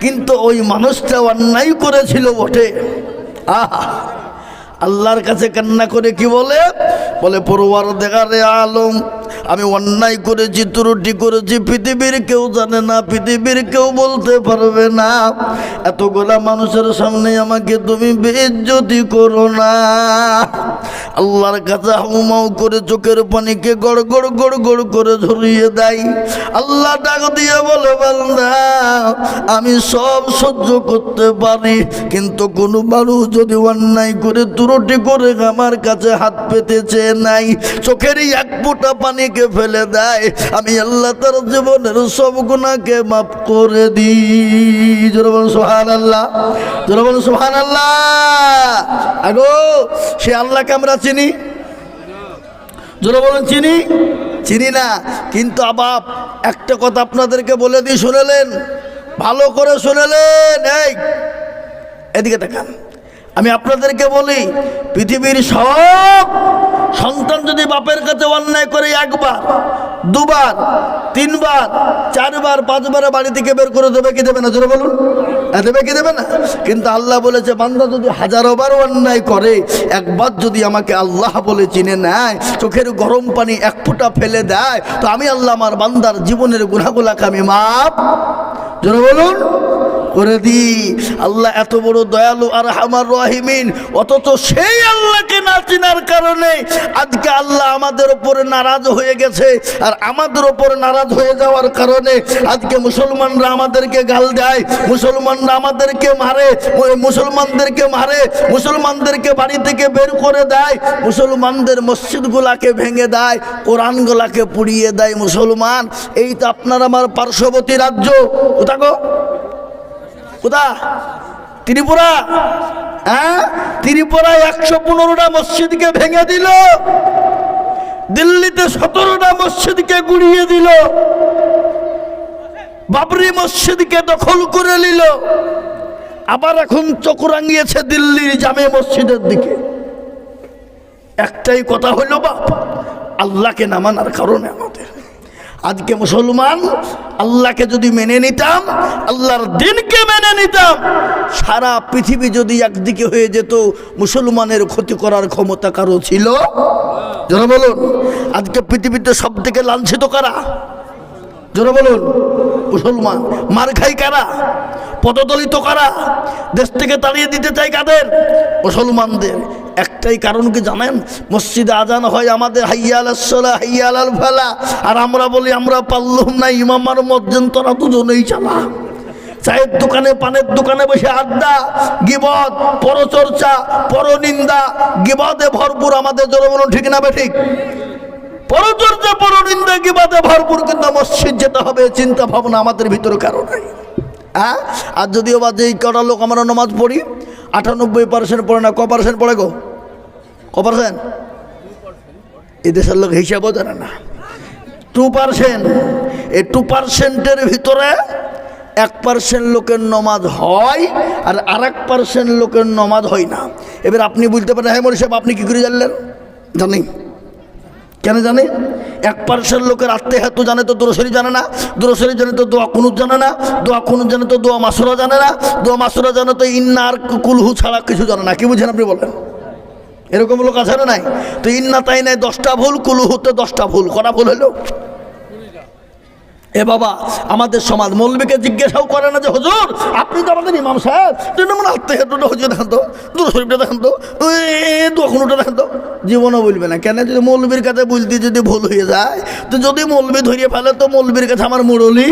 কিন্তু ওই মানুষটা অন্যায় করেছিল বটে। আহা! আল্লাহর কাছে কান্না করে কি বলে? বলে পড়ুয়ার দেখারে আলম আমি অন্যায় করেছি, ত্রুটি করেছি, পৃথিবীর কেউ জানে না, পৃথিবীর কেউ বলতে পারবে না। এতগুলা মানুষের সামনে আমাকে তুমি বেজ্জতি করো না। আল্লাহর কাছে হাউমাউ করে চোখের পানিকে গড় গড় গড় গড় করে ঝরিয়ে দেয়। আল্লাহ ডাক দিয়ে বলে, বান্দা, আমি সব সহ্য করতে পারি, কিন্তু কোনো মানুষ যদি অন্যায় করে, ত্রুটি করে আমার কাছে হাত পেতেছে নাই, চোখেরই এক ফোঁটা পানিকে ফেলে দেয়। আমি আল্লাহ তার জীবনের সব গুণাকে মাফ করে দিই। জোরে বলুন সোহান আল্লাহ জোরে বলুন সোহান আল্লাহ আগো, সে আল্লাহকে আমরা চিনি? জোরে বলুন, চিনি? চিনি না। কিন্তু আবার একটা কথা আপনাদেরকে বলে দিই শুনেলেন ভালো করে শুনেলেন এই, এদিকে দেখান আমি আপনাদেরকে বলি পৃথিবীর সব সন্তান যদি বাপের কাছে অন্যায় করে একবার দুবার তিনবার চারবার পাঁচবার বাড়ি থেকে বের করে দেবে কি দেবে না? জোরে বলুন। হ্যাঁ, দেবে কি দেবে না? কিন্তু আল্লাহ বলেছে বান্দা যদি হাজারো বার অন্যায় করে একবার যদি আমাকে আল্লাহ বলে চিনে নেয় চোখের গরম পানি এক ফোঁটা ফেলে দেয় তো আমি আল্লাহ আমার বান্দার জীবনের গুণাগুলাকে আমি মাপ। জোরে বলুন। করে দি আল্লাহ এত বড় দয়ালু আর আমার রহিমিন, অথচ সেই আল্লাহকে না চিনার কারণে আজকে আল্লাহ আমাদের ওপরে নারাজ হয়ে গেছে। আর আমাদের ওপরে নারাজ হয়ে যাওয়ার কারণে আজকে মুসলমানরা আমাদেরকে গাল দেয়, মুসলমানরা আমাদেরকে মারে মুসলমানদেরকে মারে, মুসলমানদেরকে বাড়ি থেকে বের করে দেয়, মুসলমানদের মসজিদগুলাকে ভেঙে দেয়, কোরআনগুলাকে পুড়িয়ে দেয় মুসলমান। এই তো আপনার আমার পার্শ্ববর্তী রাজ্য। গো? কোথা? ত্রিপুরা? হ্যাঁ? ত্রিপুরায় একশো পনেরোটা মসজিদকে ভেঙে দিল। দিল্লিতে সতেরোটা মসজিদকে গুড়িয়ে দিল। বাবরি মসজিদকে দখল করে নিল। আবার এখন চোখ রাঙিয়েছে দিল্লির জামে মসজিদের দিকে। একটাই কথা হইল বাপ, আল্লাহকে না মানার কারণে আমাদের। আজকে মুসলমান, আল্লাহকে যদি মেনে নিতাম, আল্লাহর দিনকে মেনে নিতাম, সারা পৃথিবী যদি একদিকে হয়ে যেত, মুসলমানের ক্ষতি করার ক্ষমতা কারও ছিল? যারা বলুন, আজকে পৃথিবীতে সব থেকে লাঞ্ছিত কারা? জোরে বলুন, মুসলমান, মার খাই কারা? পদদলিত কারা? দেশ থেকে তাড়িয়ে দিতে চাই কাদের? মুসলমানদের একটাই কারণ কি জানেন? মসজিদে আজান হয় আমাদের, হাইয়াল আসলা হাইয়াল ফেলা আর আমরা বলি, আমরা পারলুম না ইমামার মজ্জেন তোরা দুজনেই চালা। চায়ের দোকানে, পানের দোকানে বসে আড্ডা, গিবদ, পরচর্চা, পরনিন্দা, গিবদে ভরপুর আমাদের, জোরে বলুন, ঠিক না বে ঠিক? পরচর্চা পরনিন্দা গিবাদে ভরপুর কিন্তু মসজিদ যেতে হবে, চিন্তা ভাবনা আমাদের ভিতরে কারও নাই। হ্যাঁ? আর যদিও বা যেই কটা লোক আমরা নমাজ পড়ি, আটানব্বই পার্সেন্ট পড়ে না, ক পার্সেন্ট পড়ে গো? ক পার্সেন্ট এই দেশের লোক হিসাবও জানে না। টু পার্সেন্ট এই টু পার্সেন্টের ভিতরে এক পার্সেন্ট লোকের নমাজ হয় আর আর এক পার্সেন্ট লোকের নমাজ হয় না। এবার আপনি বলতে পারেন হ্যাঁ মরি সাহেব, আপনি কী করে জানলেন? জানি। কেন জানে? এক পার্শ্বের লোকের আত্মে জানে তো দোরসরি জানে না দোরসরি জানে তো দোয়া কুনুত জানে না, দোয়া কুনুত জানে তো দোয়া মাসুরা জানে না, দোয়া মাসুরা জানে তো ইন্নার কুলহু ছাড়া কিছু জানে না। কি বুঝেন আপনি বলেন? এরকম লোক আছে না নাই? তো ইন্না তাই নাই, দশটা ভুল, কুলহুতে দশটা ভুল, কটা ভুল হলো? এ বাবা, আমাদের সমাজ মৌলবীকে জিজ্ঞাসাও করে না যে, হুজুর, আপনি তো আমাদের ইমাম সাহেব। তুই না মানে আত্মীয় হেতুটা হুজুর দেখান তো দু শরীফটা দেখান তো দোকানটা দেখান তো। জীবনও বলবে না। কেন যদি মৌলবীর কাছে বলতে যদি ভুল হয়ে যায়, তো যদি মৌলবী ধরিয়ে ফেলে, তো মৌলবীর কাছে আমার মুরলি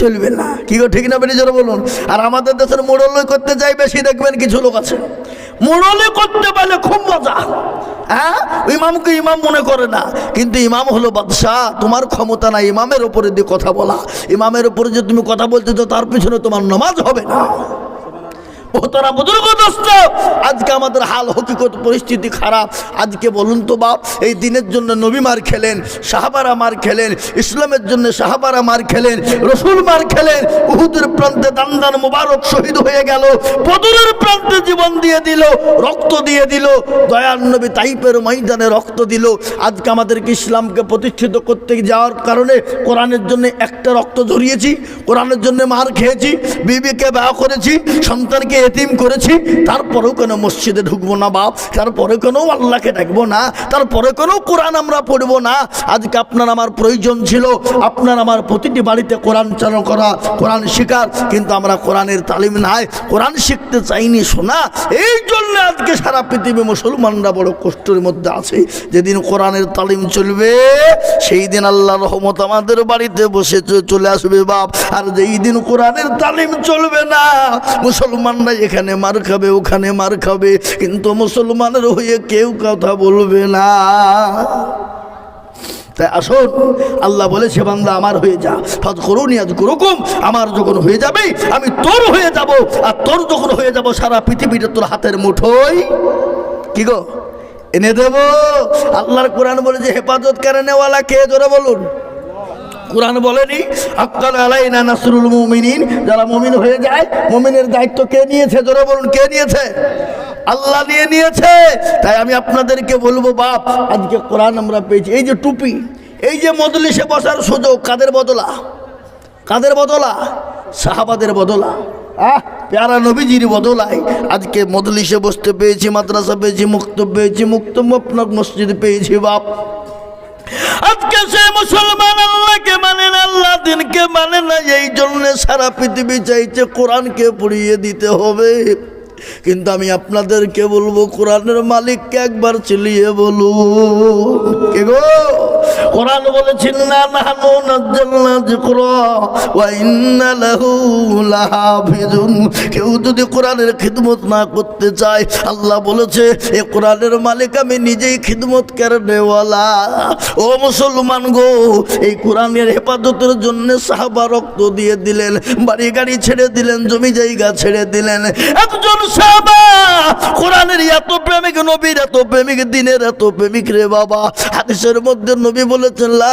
চলবে না। কি ঠিক না বেরিয়ে বলুন? আর আমাদের দেশের মোড়লই করতে চাই বেশি দেখবেন কিছু লোক আছে। মোড়লে করতে পারলে খুব মজা। হ্যাঁ? ইমামকে ইমাম মনে করে না। কিন্তু ইমাম হলো বাদশাহ। তোমার ক্ষমতা না ইমামের ওপরে দিয়ে কথা বলা। ইমামের ওপরে যে তুমি কথা বলতে তো তার পিছনে তোমার নমাজ হবে না। ও তারা বুজুর্গ দোস্ত, আজকে আমাদের হাল হকিকত পরিস্থিতি খারাপ। আজকে বলুন তো বাপ, এই দিনের জন্য নবী মার খেলেন, সাহাবারা মার খেলেন, ইসলামের জন্য সাহাবারা মার খেলেন, রসুল মার খেলেন, উহুদের প্রান্তে দান্দান মুবারক শহীদ হয়ে গেল, বদরের প্রান্তে জীবন দিয়ে দিল, রক্ত দিয়ে দিল দয়ার নবী তাইপের ময়দানে রক্ত দিল। আজকে আমাদেরকে ইসলামকে প্রতিষ্ঠিত করতে যাওয়ার কারণে কোরআনের জন্য একটা রক্ত ঝরিয়েছি, কোরআনের জন্য মার খেয়েছি, বিবিকে বিবাহ করেছি, সন্তানকে এতিম করেছি, তারপরেও কেন মসজিদে ঢুকবো না বাপ তারপরে কেন আল্লাহকে ডাকবো না, তারপরে কেন কোরআন আমরা পড়ব না। আজকে আপনার আমার প্রয়োজন ছিল, আপনার আমার প্রতিটি বাড়িতে কোরআন চালু করা, কোরআন শিকার কিন্তু আমরা কোরআনের তালিম নাই, কোরআন শিখতে চাইনি শোনা এই জন্য আজকে সারা পৃথিবী মুসলমানরা বড় কষ্টের মধ্যে আছে। যেদিন কোরআনের তালিম চলবে, সেই দিন আল্লাহ রহমত আমাদের বাড়িতে বসে চলে আসবে বাপ। আর যেই দিন কোরআনের তালিম চলবে না, মুসলমানরা এখানে মার খাবে, ওখানে মার খাবে, কিন্তু মুসলমানের হয়ে কেউ কথা বলবে না। তাই আসুন, আল্লাহ বলেছে, বান্দা, আমার হয়ে যা। ফাদ করুন আজ করুকুম আমার যখন হয়ে যাবে, আমি তোর হয়ে যাব। আর তোর যখন হয়ে যাব, সারা পৃথিবীটা তোর হাতের মুঠোই কি গো? এনে দেব? আল্লাহর কোরআন বলে যে হেফাজত কেড়েনেওয়ালা কে? জোরে বলুন। কোরআন বলেনি? আক্কাল আলাইনা নাসরুল মুমিনিন। যারা মুমিন হয়ে যায়, মুমিনের দায়িত্ব কে নিয়েছে? জোরে বলুন, কে নিয়েছে? আল্লাহ নিয়ে নিয়েছে। তাই আমি আপনাদেরকে বলব, বাপ, আজকে কোরআন আমরা পেয়েছি। এই যে টুপি, এই যে মজলিসে বসার সুযোগ, কাদের বদলা? কাদের বদলা? সাহাবাদের বদলা। আহ, প্যারা নবীজির বদলায় আজকে মজলিসে বসতে পেয়েছি, মাদ্রাসা পেয়েছি মুক্ত পেয়েছি মুক্ত মসজিদ পেয়েছি, বাপ। আজকে সে মুসলমান আল্লাহকে মানে না, আল্লাহ দিনকে মানে না, এই জন্য সারা পৃথিবী চাইছে কোরআনকে পুড়িয়ে দিতে হবে। কিন্তু আমি আপনাদেরকে বলব, কোরআনের মালিককে একবার চিলিয়ে বলুন। কে গো? কোরআন বলেছেন, না, নাহানু নাজ্জালনা যিকরা, ওয়া ইন্না লাহু লাহাফিজুন। কেউ যদি কোরআনের খিদমত না করতে চায়, আল্লাহ বলেছে, এ কোরআনের মালিক আমি নিজেই খিদমত করনেওয়ালা ও মুসলমান গো, এই কোরআনের হেফাজতের জন্য সাহাবা রক্ত দিয়ে দিলেন, বাড়ি গাড়ি ছেড়ে দিলেন, জমি জায়গা ছেড়ে দিলেন। একজন সাহাবা, কোরআনের এত প্রেমিক নবীর, এত প্রেমিক দিনের, এত প্রেমিক রে বাবা। হাদিসের মধ্যে নবী বলেছেন, লা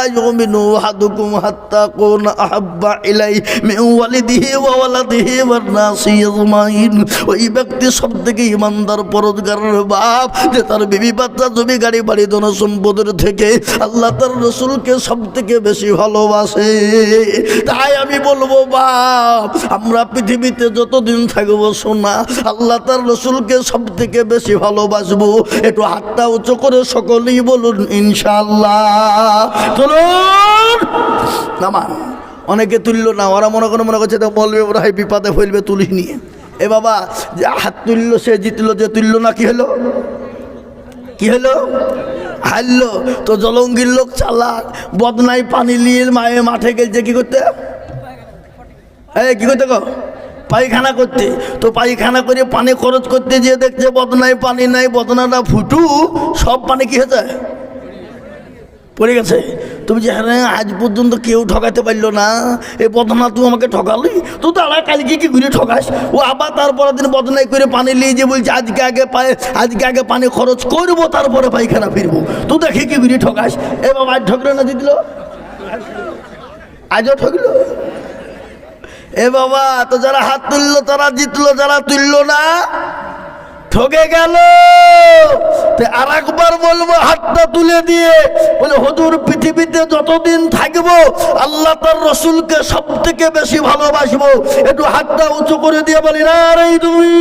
ওই ব্যক্তি সবথেকে ইমানদার পরোজগারের বাপ, যে তার বিবি বাচ্চা জমি, গাড়ি, বাড়ি, ধন সম্পদের থেকে আল্লাহ তার রসুলকে সব থেকে বেশি ভালোবাসে। তাই আমি বলব, বাপ, আমরা পৃথিবীতে যতদিন থাকব শোনা আল্লাহ তার রসুলকে সব থেকে বেশি ভালোবাসবো। একটু হাতটা উঁচু করে সকলেই বলুন ইনশাল্লাহ নামান অনেকে তুলল না, ওরা মনে করে, মনে করছে বলবে, ওরা হয় বিপাদে ফেলবে, তুলিস নিয়ে এ বাবা, যে হাত তুললো, সে জিতলো, যে তুললো না, কি হলো? কি হলো? হারলো। তো জলঙ্গির লোক চালাক, বদনাই পানি নিয়ে মায়ে মাঠে গেলছে, কি করতে? এই কি করতে গো? পায়খানা করতে। তো পায়খানা করে পানি খরচ করতে যেয়ে দেখছে, বদনাই পানি নাই, বদনাটা ফুটু, সব পানি কি হয়েছে? পড়ে গেছে। তুমি যে হ্যাঁ আজ পর্যন্ত কেউ ঠকাতে পারল না। এ বদনা তুই আমাকে ঠকালি? তো তারা কালকে কি ঘুরে ঠকাস? ও আবার তারপরের দিন বদনাই করে পানি নিয়ে যে বলছে, আজকে আগে পায়ে আজকে আগে পানি খরচ করব, তারপরে পায়খানা ফিরবো। তো দেখে কি ঘুরে ঠকাস? এ বাবা, আজ ঠকলো না জিতলো আজও ঠকলো? এ বাবা, তো যারা হাত তুললো, তারা জিতলো, যারা তুললো না। ঠকে গেল। আর একবার বলব, হাতটা তুলে দিয়ে বলে, হুজুর, পৃথিবীতে যতদিন থাকব, আল্লাহ তার রসুলকে সব থেকে বেশি ভালোবাসবো। একটু হাতটা উঁচু করে দিয়ে বলি, না রে তুমি।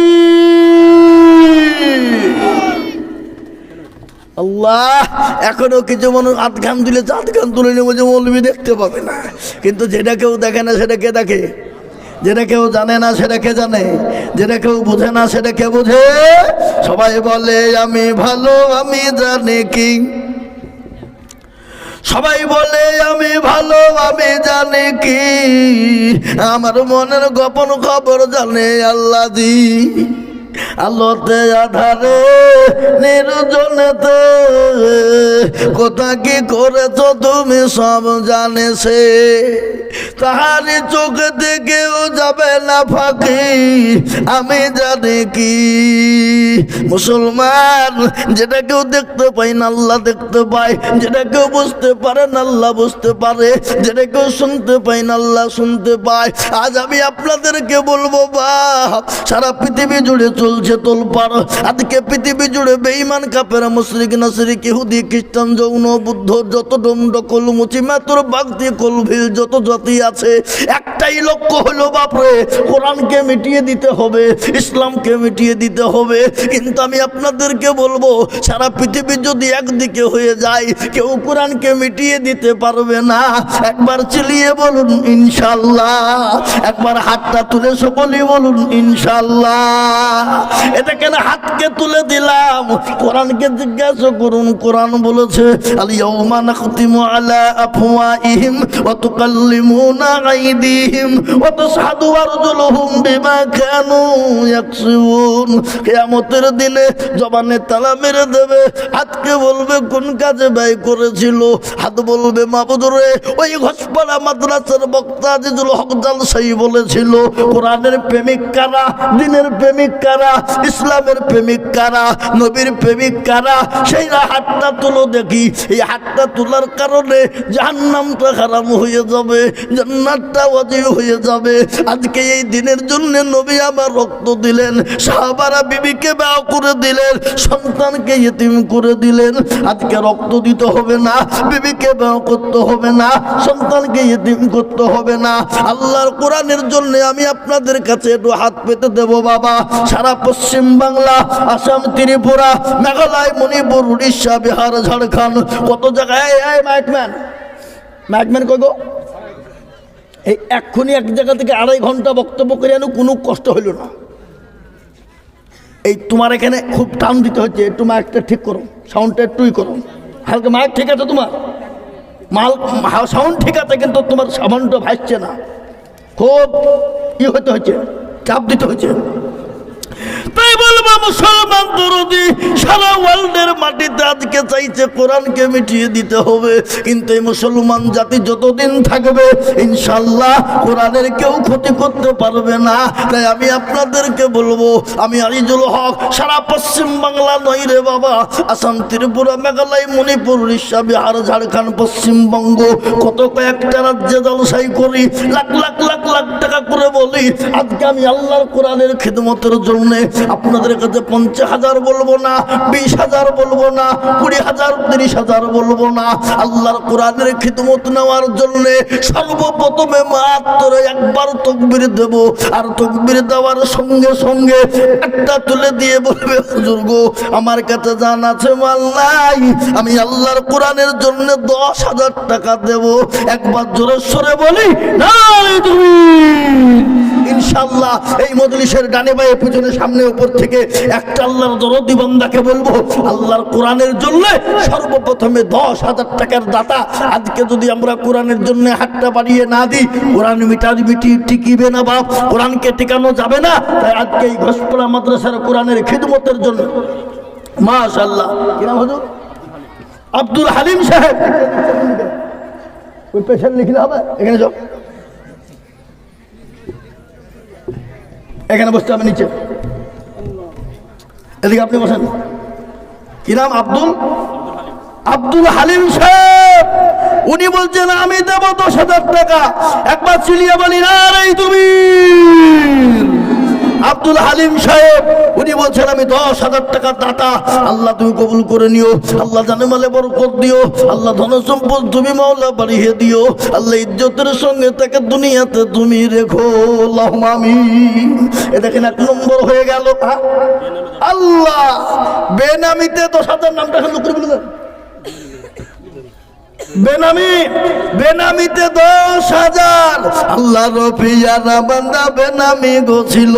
আল্লাহ, এখনও কিছু মানুষ আধ গান তুলে চাঁদ গান তুলে নেব যে মৌলবি দেখতে পাবে না। কিন্তু যেটা কেউ দেখে না, সেটা কে দেখে? যেটা কেউ জানে না, সেটা কে জানে? যেটা কেউ বুঝে না, সেটা কে বুঝে? সবাই বলে, আমি ভালো, আমি জানি কি। সবাই বলে, আমি ভালো, আমি জানি কি। আমার মনের গোপন খবর জানে আল্লাহ দি। আলোতে আধারে নির্জনেতে কোথা কি করেছ তুমি সব জানে সে। তাহারি চোখে থেকেও যাবে না ফাঁকি, আমি জানি কি। মুসলমান, যেটা কেউ দেখতে পাই না, আল্লাহ দেখতে পায়। যেটা কেউ বুঝতে পারে না, আল্লাহ বুঝতে পারে। যেটা কেউ শুনতে পাই না, আল্লাহ শুনতে পায়। আজ আমি আপনাদেরকে বলব, বা সারা পৃথিবী জুড়ে চলছে তোলপাড় আজকে পৃথিবী জুড়ে বেঈমান কাপেরা মুসলিক নাসরিক, ইহুদি, খ্রিস্টান, যৌন, বুদ্ধ, যত ডমডকল মুচি, মাতুর বাগদি কলভিল যত জাতি আছে, একটাই লক্ষ্য হলো, বাপরে, কোরআনকে মিটিয়ে দিতে হবে, ইসলামকে মিটিয়ে দিতে হবে। কিন্তু আমি আপনাদেরকে বলব, সারা পৃথিবী যদি একদিকে হয়ে যায়, কেউ কোরআনকে মিটিয়ে দিতে পারবে না। একবার চিলিয়ে বলুন ইনশাল্লাহ একবার হাতটা তুলে সকলেই বলুন ইনশাল্লাহ এটা কেন হাতকে তুলে দিলাম? কোরআনকে জিজ্ঞাসা করুন, কোরআন বলেছে আলা দিনে জবানে তালা মেরে দেবে। হাতকে বলবে, কোন কাজে ব্যয় করেছিল? হাত বলবে মাবুদরে ওই ঘসপাড়া মাদ্রাসার বক্তা আজিজুল হক জালসাই বলেছিল, কোরআনের প্রেমিক কারা, দিনের প্রেমিক কারা? ইসলামের প্রেমিক কারা, নবীর প্রেমিক কারা, সেই হাতটা তুলো দেখি, এই হাতটা তোলার কারণে জাহান্নামটা খারাপ হয়ে যাবে, জান্নাতটা অজয় হয়ে যাবে। আজকে এই দিনের জন্য নবী আমার রক্ত দিলেন, সাহাবারা বিবিকে ব্যয় করে দিলেন, সন্তানকে ইতিম করে দিলেন। আজকে রক্ত দিতে হবে না, বিবিকে ব্যয় করতে হবে না, সন্তানকে ইতিম করতে হবে না। আল্লাহর কোরআনের জন্য আমি আপনাদের কাছে একটু হাত পেতে দেব বাবা। সারা পশ্চিম বাংলা, আসাম, ত্রিপুরা, মেঘালয়, মণিপুর, উড়িষ্যা, বিহার, ঝাড়খণ্ড, কত জায়গায়? মাইকম্যান মাইকম্যান কই এই এক্ষুনি এক জায়গা থেকে আড়াই ঘণ্টা বক্তব্য করে আনো, কোনো কষ্ট হইল না। এই তোমার এখানে খুব টান দিতে হচ্ছে, একটু মাইকটা ঠিক করো, সাউন্ডটা একটুই করো। হালকা মাইক ঠিক আছে তোমার? মাল সাউন্ড ঠিক আছে, কিন্তু তোমার সাউন্ডটা ভাসছে না। খুব ই হতে হচ্ছে, চাপ দিতে হচ্ছে। তাই বলব মুসলমান দরদি, সারা ওয়ার্ল্ডের মাটিতে আজকে চাইছে কোরআনকে মিটিয়ে দিতে হবে। কিন্তু এই মুসলমান জাতি যতদিন থাকবে ইনশাল্লাহ কোরআনের কেউ ক্ষতি করতে পারবে না। তাই আমি আপনাদেরকে বলব, আমি আরিজুল হক, সারা পশ্চিম বাংলা নই রে বাবা, আসাম, ত্রিপুরা, মেঘালয়, মণিপুর, উড়িষ্যা, বিহার, ঝাড়খণ্ড, পশ্চিমবঙ্গ, কত কয়েকটা রাজ্যে জলসাই করি, লাখ লাখ লাখ লাখ টাকা করে বলি। আজকে আমি আল্লাহর কোরআনের খিদমতের জন্য আপনাদের কাছে পঞ্চাশ হাজার বলব না, বিশ হাজার বলব না, কুড়ি হাজার, তিরিশ হাজার বলব না। আল্লাহর কোরআনের খিদমত নেওয়ার জন্য সর্বপ্রথমে মাত্র একবার তকবির দেব। আর তকবির দেওয়ার সঙ্গে সঙ্গে একটা তুলে দিয়ে বলবে, হুজুর গো, আমার কাছে জান আছে মাল নাই। আমি আল্লাহর কোরআনের জন্য দশ হাজার টাকা দেব। একবার জোরে সরে বলি, নাই তুমি। ইনশাল্লাহ এই মজলিসের ডানে বায়ে, পিছনে সামনে, উপর থেকে একটা আল্লাহর দরদি বান্দাকে বলব, আল্লাহর কোরআনের জন্য সর্বপ্রথমে দশ হাজার টাকার দাতা। আজকে যদি আমরা কোরআনের জন্য হাতটা বাড়িয়ে না দিই, কোরআন মিটার মিটি টিকিবে না বাপ, কোরআনকে টিকানো যাবে না। তাই আজকে এই ঘোষপাড়া মাদ্রাসার কোরআনের খিদমতের জন্য মাশাল্লাহ কি নাম হুজুর আব্দুল হালিম সাহেব। ওই পেছনে লিখলে হবে? এখানে যাও। এখানে বসতে হবে নিচে। এদিকে আপনি বসেন। কি নাম? আব্দুল? আব্দুল হালিম সাহেব। উনি বলছেন, আমি দেব দশ হাজার টাকা। একবার চিলিয়ে বলি, না রে, তুমি। আব্দুল হালিম সাহেব, উনি বলছেন, আমি দশ হাজার টাকার দাতা। আল্লাহ তুমি কবুল করে নিও। আল্লাহ জানে মালে বরকত দিও। আল্লাহ ধন সম্পদ তুমি মাওলা বাড়িয়ে দিও। আল্লাহ ইজ্জতের সঙ্গে তাকে দুনিয়াতে তুমি রেখো। আমি এ দেখেন, এক নম্বর হয়ে গেল? আল্লাহ, বেনামিতে দশ হাজার নামটা খালি করে বলে। বেনামি, বেনামিতে দশ হাজার। আল্লাহ রফিয়ানা বান্দা বেনামি গোছিল।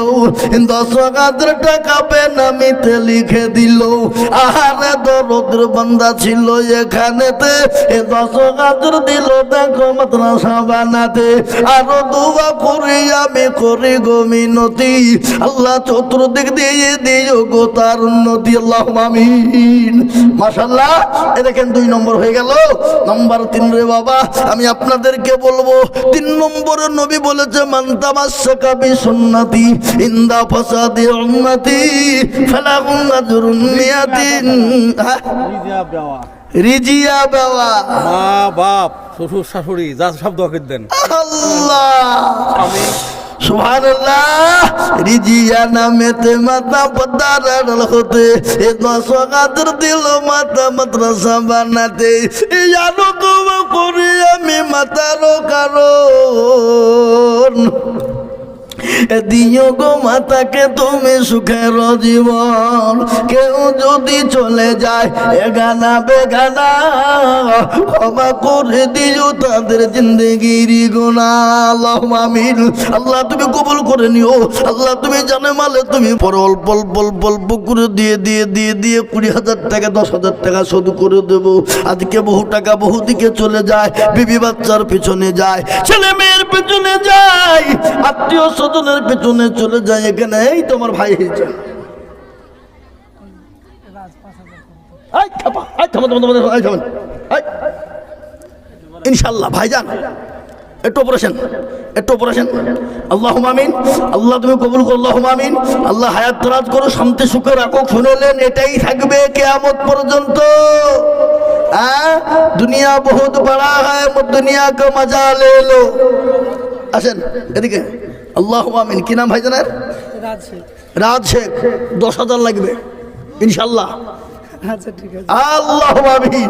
দশ হাজার টাকা বেনামিতে লিখে দিল। আহারে দরদ্র বান্দা ছিল এখানেতে। এ দশ হাজার দিল দেখো মাদ্রাসা বানাতে। আরও দুয়া করি আমি করি গো মিনতি। আল্লাহ চতুর্দিক দিয়ে দিও গো তার উন্নতি। আল্লাহ আমিন। মাশাল্লাহ এ দেখেন দুই নম্বর হয়ে গেল। নম্বর তিন রে বাবা আমি আপনাদেরকে বলব তিন নম্বরে নবী বলেছে মান্তামাশাকা বি সুন্নতি ইন্দা ফসাদি উন্নতি ফালাহুম আজরুন মিয়াতিন হ্যাঁ? রিজিয়া বাবা মা বাপ শ্বশুর শাশুড়ি যা সব দোয়া দেন। আল্লাহ। সুবহানাল্লাহ, রিজিয়া নামেতে মাতা পদারাল হতে, এ দশগাদের দিল মাতা মাদ্রাসা বানাতে, এই আলো তোমা করি আমি মাতারও কারণ। গো মাতাকে তুমি সুখের জীবন। কেউ যদি চলে যায় এগানা বেগানা, ক্ষমা করে দিও তাদের জিন্দগির আল্লাহ তুমি কবুল করে নিও। আল্লাহ তুমি জানে মালে তুমি পর অল্প অল্প অল্প অল্প করে দিয়ে দিয়ে দিয়ে দিয়ে কুড়ি হাজার টাকা, দশ হাজার টাকা শোধ করে দেব। আজকে বহু টাকা বহু দিকে চলে যায়, বিবি বাচ্চার পিছনে যায়, ছেলে মেয়ের পিছনে যায়, আত্মীয় স্বজনের পেছনে চলে যায় এখানে। এই তোমার ভাই হয়েছে। ইনশাল্লাহ ভাইজান, একটু অপারেশন একটু অপারেশন। আল্লাহ আমিন। আল্লাহ তুমি কবুল করো আল্লাহ আমিন। আল্লাহ হায়াত করো, শান্তি সুখে রাখো শুনলেন এটাই থাকবে কেয়ামত পর্যন্ত। দুনিয়া বহুত বড়া হয় দুনিয়া কে মজা লে লো। আসেন, এদিকে। আল্লাহ আমিন কি নাম ভাই জানার রাজ শেখ দশ হাজার লাগবে ইনশাল্লাহ আল্লাহ আমিন।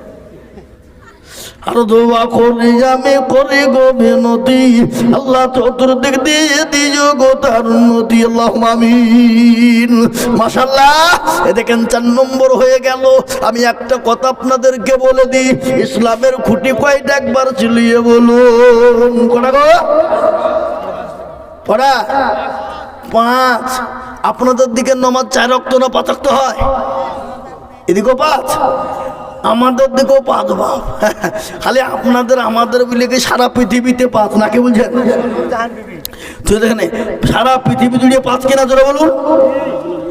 আর দোয়া করি আমি করি গো বিনতি আল্লাহ চতুর্দিক দিয়ে দিও গো তার উন্নতি। আল্লাহ আমিন। মাশাল্লাহ এ দেখেন চার নম্বর হয়ে গেল। আমি একটা কথা আপনাদেরকে বলে দিই, ইসলামের খুঁটি কয়টা একবার চিলিয়ে বলুন। কটা গো? পড়া পাঁচ। আপনাদের দিকে নমাজ চার রক্ত না পাঁচ রক্ত হয়? এদিকেও পাঁচ। আমাদের দিকেও পাঁচ বাপ। খালি আপনাদের আমাদের বলে কি সারা পৃথিবীতে পাঁচ নাকি বলছেন? তুই দেখেন সারা পৃথিবী জুড়ে পাঁচ কিনা জোরে বলুন।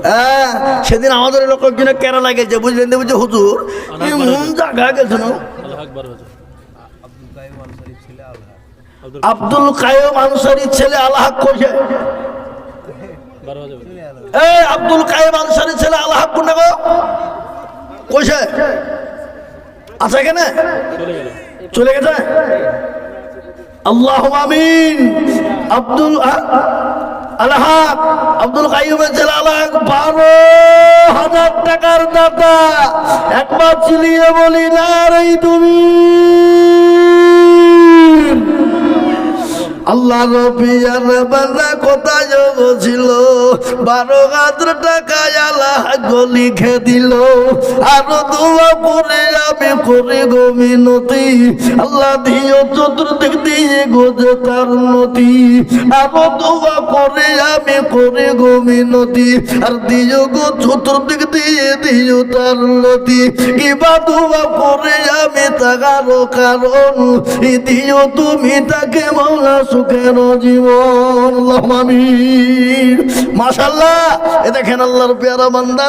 হ্যাঁ সেদিন আমাদের লোক একজনে কেরালা গেছে বুঝলেন তো? বলছে হুজুর মন জায়গা গেছে আব্দুল কায়ম আনসারির ছেলে আল্লাহ করছে। এই আব্দুল কায়েম আনসারি ছেলে আল্লাহ কোন গো। কইছে? আছে এখানে? চলে গেছে? আল্লাহ আমিন। আব্দুল আল্লাহ আব্দুল কাইমের আল্লাহ বারো হাজার টাকার দাতা। একবার চিলিয়ে বলি, না রে তুমি। আল্লাহ রবিয়ার বান্দা কোথায় ছিল? বারো হাজার টাকা আল্লাহ গলি খে দিল। আরও দোয়া আমি করে গো মিনতি। আল্লাহ দিও চতুর্দিক দিয়ে গোজে তার নতি। আরও দোয়া করে আমি করে গো মিনতি। আর দিও গো চতুর্দিক দিয়ে দিও তার নতি। কিবা দোয়া করে আমি তাগারো কারণ। দিও তুমি তাকে মৌলা সুখের জীবন মাশাল্লাহ এ দেখেন আল্লাহর পেয়ারা বান্দা।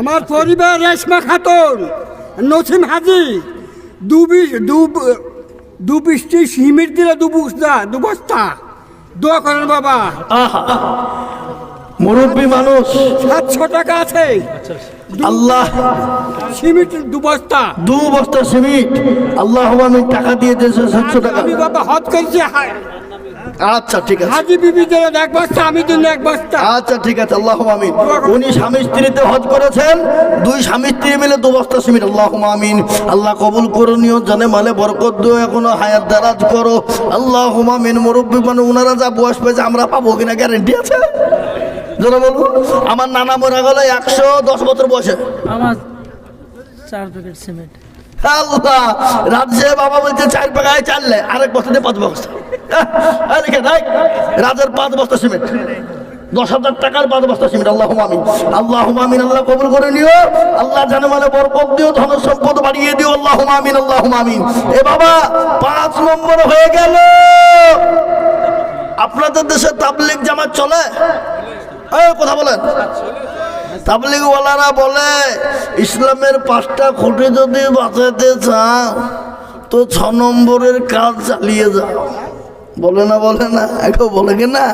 আমার পরিবার রেশমা খাতুন নসিম হাজি দু বিশ দু দু বৃষ্টি সিমির দিলে দু বস্তা দু বস্তা দোয়া করেন বাবা। আহা মুরব্বী মানুষ। সাতশো টাকা আছে। আল্লাহ। সিমিট দু বস্তা। দু বস্তা সিমেন্ট আল্লাহ আমি টাকা দিয়ে দিয়েছে সাতশো টাকা। আমি বাবা হজ করছি আচ্ছা ঠিক আছে। হাজি বিবি দিলেন এক বস্তা আমি দিন এক বস্তা আচ্ছা ঠিক আছে আল্লাহ আমিন। উনি স্বামী স্ত্রীতে হজ করেছেন দুই স্বামী স্ত্রী মিলে দু বস্তা সিমিট আল্লাহ আমিন। আল্লাহ কবুল করো নিও জানে মালে বরকত দিও এখনও হায়াত দারাজ করো। আল্লাহ আমিন মুরব্বী মানে ওনারা যা বয়স পেয়েছে আমরা পাবো কিনা গ্যারেন্টি আছে? যারা বলুন আমার নানা মরা গেল একশো দশ বছর বয়সে। আমার চার প্যাকেট সিমেন্ট আল্লাহ রাজ্যে পাকায় চাললে আরেক বস্তা দিয়ে পাঁচ বস্তা। দেখ পাঁচ বস্তা সিমেন্ট। দশ হাজার টাকার পাঁচ বস্তা সিমেন্ট আল্লাহ আমিন। আল্লাহ আমিন, আল্লাহ কবুল করে নিও। আল্লাহ জানে মানে বরকত দিও ধন সম্পদ বাড়িয়ে দিও আল্লাহ আমিন আল্লাহ আমিন। এ বাবা, পাঁচ নম্বর হয়ে গেল। আপনাদের দেশে তাবলিক জামাত চলে? কথা বলেন। তাবলিগওয়ালারা বলে, ইসলামের পাঁচটা খুঁটি যদি বাঁচাতে চাও তো ছ নম্বরের কাজ চালিয়ে যাও বলে না বলে না এখন বলে কি না?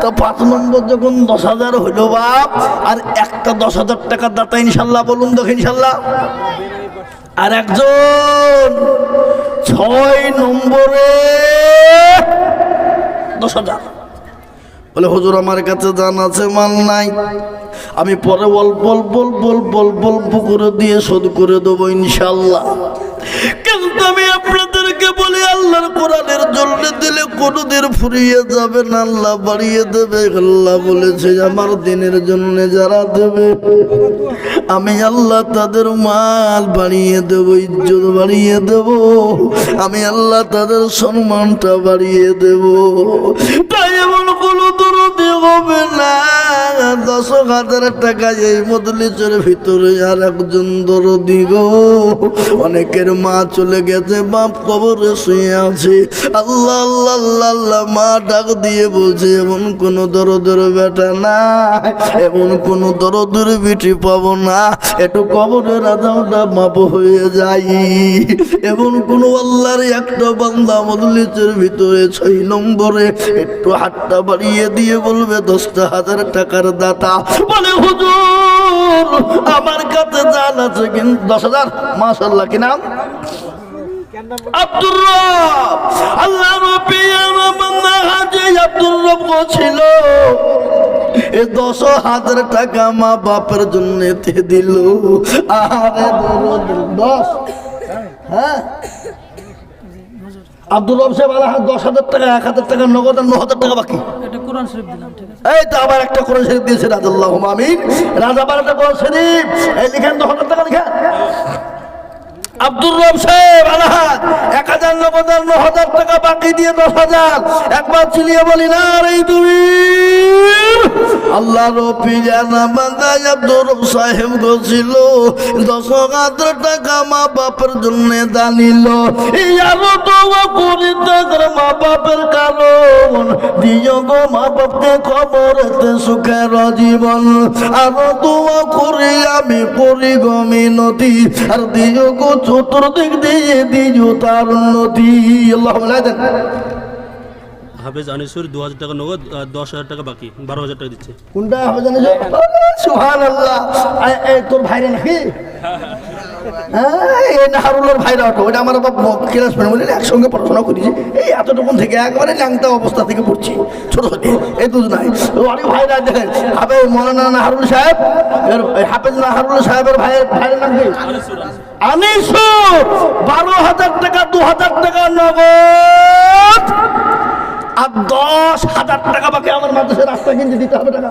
তো পাঁচ নম্বর যখন দশ হাজার হইল বাপ, আর একটা দশ হাজার টাকার দাতা ইনশাল্লাহ, বলুন দেখো ইনশাল্লাহ। আর একজন ছয় নম্বরে দশ হাজার। বলে, হুজুর, আমার কাছে জান আছে, মাল নাই। আমি পরে অল্প অল্প অল্প অল্প অল্প করে দিয়ে শোধ করে দেবো ইনশাল্লাহ। কিন্তু আমি আপনাদেরকে বলি, আল্লাহর কোরআনের জন্য দিলে ফুরিয়ে যাবে না, আল্লাহ বাড়িয়ে দেবে। আল্লাহ বলেছে, আমার দিনের জন্য যারা দেবে, আমি আল্লাহ তাদের মাল বাড়িয়ে দেব, ইজ্জত বাড়িয়ে দেব। আমি আল্লাহ তাদের সম্মানটা বাড়িয়ে দেব। তাই এমন হবে না দশ হাজার টাকা এই মদলিচের ভিতরে আর একজন দরদি গো অনেকের মা চলে গেছে বাপ কবরে শুয়ে আছে আল্লাহ আল্লাহ আল্লাহ আল্লাহ মা ডাক দিয়ে বলছে, এমন কোন দরদের বেটা না। এমন কোন দরদের বিটি পাবো না। একটু কবরে রাজাটা মাপ হয়ে যাই এমন কোন আল্লাহর একটা বান্দা মদলিচের ভিতরে ছয় নম্বরে, একটু হাতটা বাড়িয়ে দিয়ে বলবে দশটা হাজার টাকার দাতা। বলে, হুজুর, আমার কাছে জান আছে কিন্তু দশ হাজার মাসাল্লাহ কি নাম? আল্লাহ ছিল এ দশ হাজার টাকা মা বাপের দিল। আরে দশ আব্দুল রব সাহেব আল্লাহ দশ হাজার টাকা এক হাজার টাকা নগদ আর ন হাজার টাকা বাকি। এটা কোরআন শরীফ দিলাম এই তো আবার একটা কোরআন শরীফ দিয়েছে রাজাল্লাহ আমিন। রাজা বারোটা কোরআন শরীফ। এই লিখেন দশ হাজার টাকা লিখেন। আব্দুর রব সাহেব আলাহাদ এক হাজার নগদ আর ন হাজার টাকা বাকি দিয়ে দশ হাজার। একবার চিলিয়ে বলি, না রে তুমি আল্লাহ রবি জানা বান্দায় আব্দুর রব সাহেব গছিল দশ হাজার টাকা মা বাপের জন্য দানিল ইয়ারও দোয়া করি তাদের মা বাপের কারণ দিও গো মা বাপকে খবরেতে সুখের জীবন আরও দোয়া করি আমি করি গো মিনতি আর দিও গো চতুর্দিক দিয়ে দিও তার নদী। আল্লাহ দেন হাফেজ আনিসুর দু হাজার টাকা নগদ দশ হাজার টাকা বাকি বারো হাজার টাকা দিচ্ছে। কোনটা হাফেজ আনিসুর সুহান আল্লাহ তোর ভাইরে নাকি? এই নাহারুলের ভাইরা অটো ওটা আমার বাপ ক্লাস ফ্রেন্ড বলে একসঙ্গে পড়াশোনা করেছি। এই এতটুকুন থেকে একবারে ল্যাংটা অবস্থা থেকে পড়ছি। ছোট থেকে এই দুধ নাই। অনেক ভাইরা, দেখেন হবে মৌলানা নাহারুল সাহেব হাফেজ নাহারুল সাহেবের ভাইয়ের ভাইয়ের নাম কি? আনিসু বারো হাজার টাকা, দু হাজার টাকা নগদ। আর দশ হাজার টাকা বাকি আমার মাদ্রাসায় রাস্তা কিনতে দিতে হবে টাকা।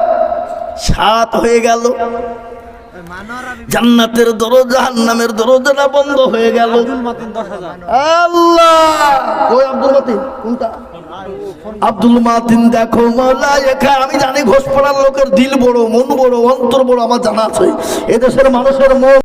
সাত হয়ে গেল। জান্নাতের দরজা, জাহান্নামের দরজাটা বন্ধ হয়ে গেল। আল্লাহ! ওই আব্দুল মাতিন, কোনটা? আব্দুল মাতিন দেখো এখানে আমি জানি ঘোষ পড়ার লোকের দিল বড়, মন বড়, অন্তর বড়, আমার জানা আছে। এদেশের মানুষের মন